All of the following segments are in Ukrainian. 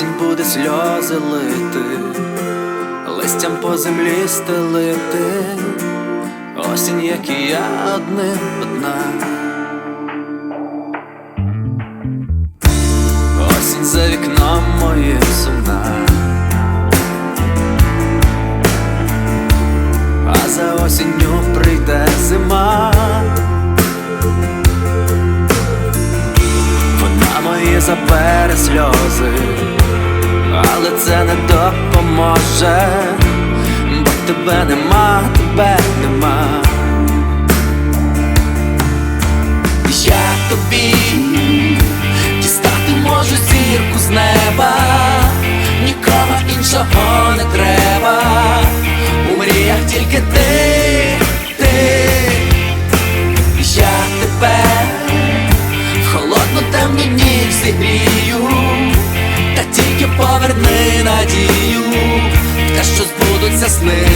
Осінь буде сльози лити, листям по землі стелити, осінь, як і я одним одна. Осінь за вікном моїм сумна, а за осінню прийде зима. Забере сльози, але це не допоможе, бо тебе нема, тебе нема. Я тобі дістати можу зірку з неба, нікого іншого не треба. У мріях тільки ти, ти, я тебе в холодну темну ніч зігрію, надію, те, що збудуться сни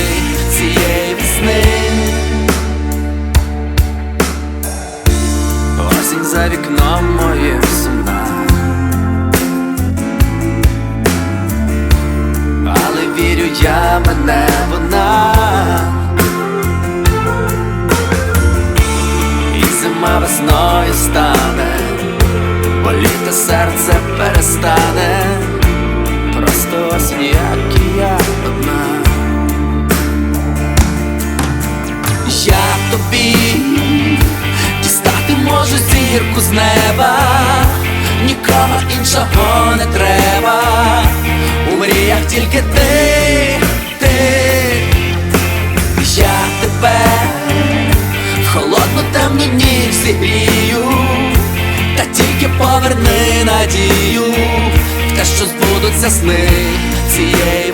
цієї весни. Осінь за вікном моїм сумна Але вірю я мене вона. І зима весною стане Боліти серце перестане тобі. Дістати можу зірку з неба, нікого іншого не треба. У мріях тільки ти, ти, я тебе в холодну темну ніч зігрію, та тільки поверни надію, в те, що збудуться сни цієї